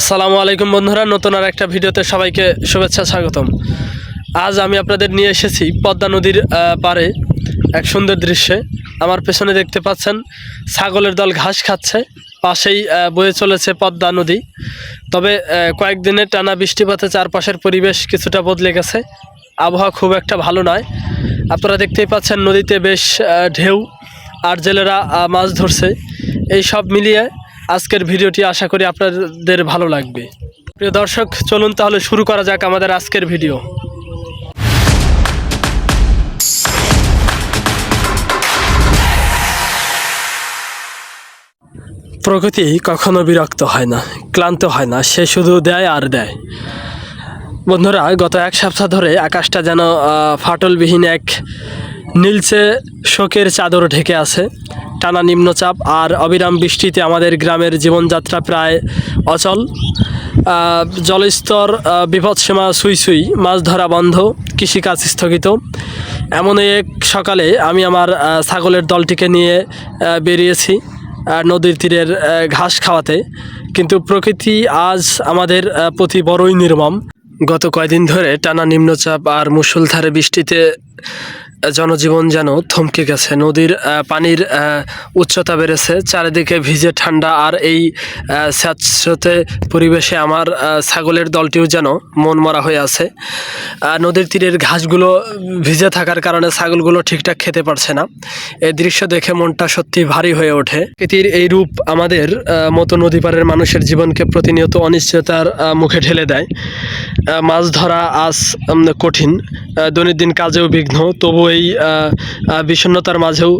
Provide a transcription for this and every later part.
আসসালামু আলাইকুম বন্ধুরা, নতুন আর একটা ভিডিওতে সবাইকে শুভেচ্ছা, স্বাগতম। আজ আমি আপনাদের নিয়ে এসেছি পদ্মা নদীর পারে এক সুন্দর দৃশ্যে। আমার পেছনে দেখতে পাচ্ছেন, ছাগলের দল ঘাস খাচ্ছে, পাশেই বয়ে চলেছে পদ্মা নদী। তবে কয়েকদিনের টানা বৃষ্টিপাতে চারপাশের পরিবেশ কিছুটা বদলে গেছে। আবহাওয়া খুব একটা ভালো নয়। আপনারা দেখতেই পাচ্ছেন নদীতে বেশ ঢেউ, আর জেলেরা মাছ ধরছে। এই সব মিলিয়ে আজকের ভিডিওটি আশা করি আপনাদের ভালো লাগবে। প্রিয় দর্শক, চলুন তাহলে শুরু করা যাক আমাদের আজকের ভিডিও। প্রকৃতি কখনো বিরক্ত হয় না, ক্লান্ত হয় না, সে শুধু দেয় আর দেয়। বন্ধুরা, গত এক সপ্তাহ ধরে আকাশটা যেন ফাটলবিহীন এক নীলচে শোকের চাদর ঢেকে আছে। টানা নিম্নচাপ আর অবিরাম বৃষ্টিতে আমাদের গ্রামের জীবনযাত্রা প্রায় অচল। জলস্তর বিপদসীমা সুই সুই, মাছ ধরা বন্ধ, কৃষিকাজ স্থগিত। এমন এক সকালে আমি আমার ছাগলের দলটিকে নিয়ে বেরিয়েছি নদীর তীরের ঘাস খাওয়াতে। কিন্তু প্রকৃতি আজ আমাদের প্রতি বড়ই নির্মম। গত কয়দিন ধরে টানা নিম্নচাপ আর মুষলধারে বৃষ্টিতে জনজীবন যেন থমকে গেছে। নদীর পানির উচ্চতা বেড়েছে। চারিদিকে ভিজে ঠান্ডা আর এই আহ, পরিবেশে আমার ছাগলের দলটিও যেন মন মরা হয়ে আছে। নদীর তীরের ঘাসগুলো ভিজে থাকার কারণে ছাগলগুলো ঠিকঠাক খেতে পারছে না। এই দৃশ্য দেখে মনটা সত্যি ভারী হয়ে ওঠে। প্রকৃতির এই রূপ আমাদের মতো নদী পাড়ের মানুষের জীবনকে প্রতিনিয়ত অনিশ্চয়তার মুখে ঠেলে দেয়। মাছ ধরা আজ কঠিন। দৈনন্দিন কাজেও বিঘ্ন তবু আহ, বিষণ্ণতার মাঝেও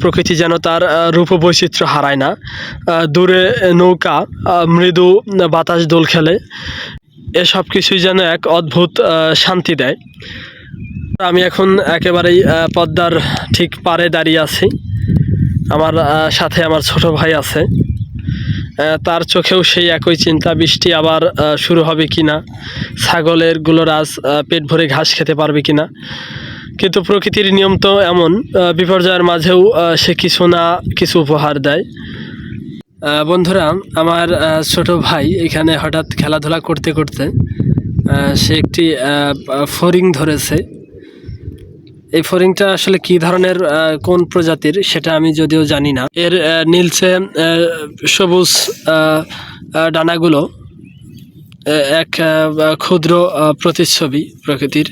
প্রকৃতি যেন তার রূপ বৈচিত্র্য হারায় না। দূরে নৌকা মৃদু বাতাস দোল খেলে। এসব কিছুই যেন এক অদ্ভুত শান্তি দেয়। আমি এখন একেবারেই পদ্মার ঠিক পারে দাঁড়িয়ে আছি। আমার সাথে আমার ছোট ভাই আছে। তার চোখেও সেই একই চিন্তা বৃষ্টি আবার শুরু হবে কি না ছাগলের গুলোরাজ পেট ভরে ঘাস খেতে পারবে কি না কিন্তু প্রকৃতির নিয়ম তো এমন বিপর্যয়ের মাঝেও সে কিছু না কিছু উপহার দেয়। বন্ধুরা আমার ছোট ভাই এখানে হঠাৎ খেলাধুলা করতে করতে সে একটি ফড়িং ধরেছে। এই ফড়িংটা আসলে কি ধরনের কোন প্রজাতির সেটা আমি যদিও জানি না। এর আহ, সবুজ ডানাগুলো এক ক্ষুদ্র প্রতিচ্ছবি প্রকৃতির।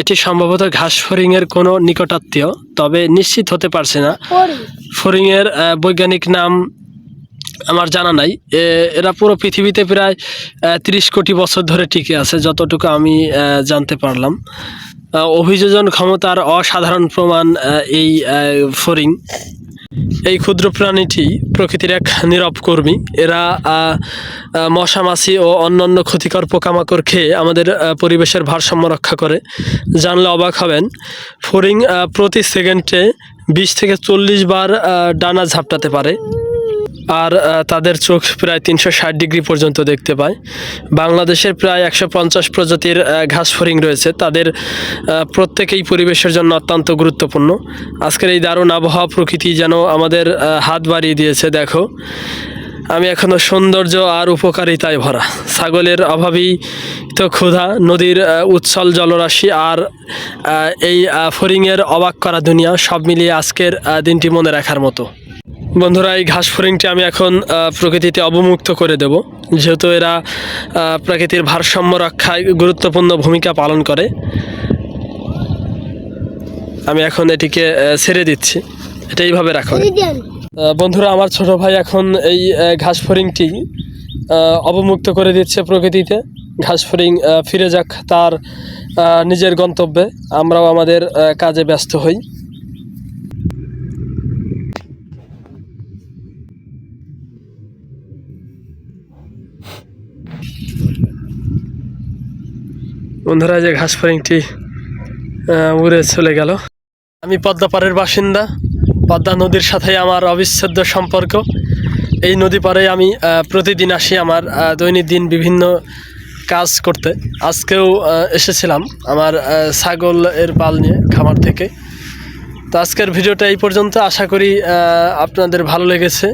এটি সম্ভবত ঘাস ফড়িংয়ের কোনো নিকটাত্মীয় তবে নিশ্চিত হতে পারছে না। ফড়িংয়ের আহ, বৈজ্ঞানিক নাম আমার জানা নাই। এরা পুরো পৃথিবীতে প্রায় তিরিশ কোটি বছর ধরে টিকে আছে যতটুকু আমি জানতে পারলাম। অভিযোজন ক্ষমতার অসাধারণ প্রমাণ এই ফড়িং। এই ক্ষুদ্র প্রাণীটি প্রকৃতির এক নীরব কর্মী। এরা মশা, মাছি ও অন্যান্য ক্ষতিকর পোকামাকড় খেয়ে আমাদের পরিবেশের ভারসাম্য রক্ষা করে। জানলে অবাক হবেন, ফোরিং প্রতি সেকেন্ডে বিশ থেকে চল্লিশ বার ডানা ঝাপটাতে পারে। আর তাদের চোখ প্রায় তিনশো ষাট ডিগ্রি পর্যন্ত দেখতে পায়। বাংলাদেশের প্রায় একশো পঞ্চাশ প্রজাতির ঘাস ফড়িং রয়েছে। তাদের প্রত্যেকেই পরিবেশের জন্য অত্যন্ত গুরুত্বপূর্ণ। আজকের এই দারুণ আবহাওয়া প্রকৃতি যেন আমাদের হাত বাড়িয়ে দিয়েছে দেখো। আমি এখনও সৌন্দর্য আর উপকারিতায় ভরা। ছাগলের অভাবেই তো ক্ষুধা নদীর উচ্ছল জলরাশি আর এই আহ, ফড়িংয়ের অবাক করা দুনিয়া সব মিলিয়ে আজকের দিনটি মনে রাখার মতো। বন্ধুরা এই ঘাস ফড়িংটি আমি এখন প্রকৃতিতে অবমুক্ত করে দেব। যেহেতু এরা প্রকৃতির ভারসাম্য রক্ষায় গুরুত্বপূর্ণ ভূমিকা পালন করে। আমি এখন এটিকে ছেড়ে দিচ্ছি। এটা এইভাবে রাখো। বন্ধুরা আমার ছোট ভাই এখন এই ঘাস আহ, অবমুক্ত করে দিচ্ছে প্রকৃতিতে। ঘাস আহ, ফিরে যাক তার নিজের গন্তব্যে। আমরাও আমাদের কাজে ব্যস্ত হই। বন্ধুরা যে ঘাস আহ, উড়ে চলে গেল। আমি পদ্মাপাড়ের বাসিন্দা। পদ্মা নদীর সাথে আমার অবিচ্ছেদ্য সম্পর্ক। এই নদী পারে আমি প্রতিদিন আসি আমার দৈনন্দিন বিভিন্ন কাজ করতে। আজকেও এসেছিলাম আমার ছাগল এর পাল নিয়ে খামার থেকে। তো আজকের ভিডিওটা এই পর্যন্ত। আশা করি আপনাদের ভালো লেগেছে।